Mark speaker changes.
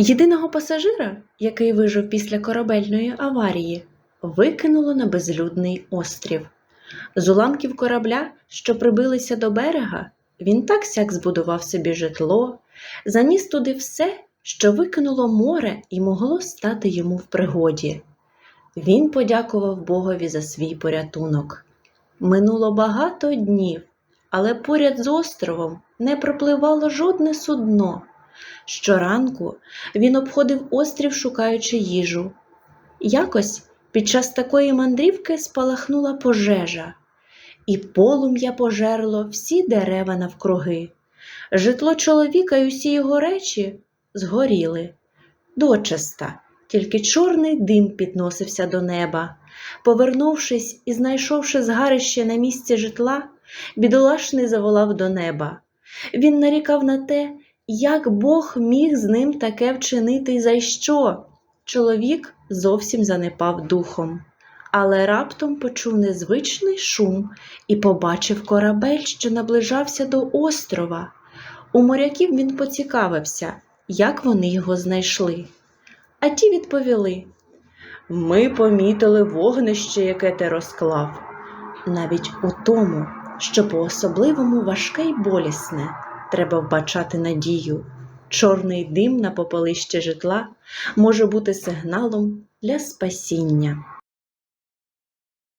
Speaker 1: Єдиного пасажира, який вижив після корабельної аварії, викинуло на безлюдний острів. З уламків корабля, що прибилися до берега, він так сяк збудував собі житло, заніс туди все, що викинуло море і могло стати йому в пригоді. Він подякував Богові за свій порятунок. Минуло багато днів, але поряд з островом не пропливало жодне судно. Щоранку він обходив острів, шукаючи їжу. Якось під час такої мандрівки спалахнула пожежа, і полум'я пожерло всі дерева навкруги. Житло чоловіка і усі його речі згоріли. Дочиста, тільки чорний дим підносився до неба. Повернувшись і знайшовши згарище на місці житла, бідолашний заволав до неба. Він нарікав на те, як Бог міг з ним таке вчинити і за що? Чоловік зовсім занепав духом, але раптом почув незвичний шум і побачив корабель, що наближався до острова. У моряків він поцікавився, як вони його знайшли. А ті відповіли: Ми помітили вогнище, яке ти розклав. Навіть у тому, що по-особливому важке й болісне, треба вбачати надію. Чорний дим на попелище житла може бути сигналом для спасіння.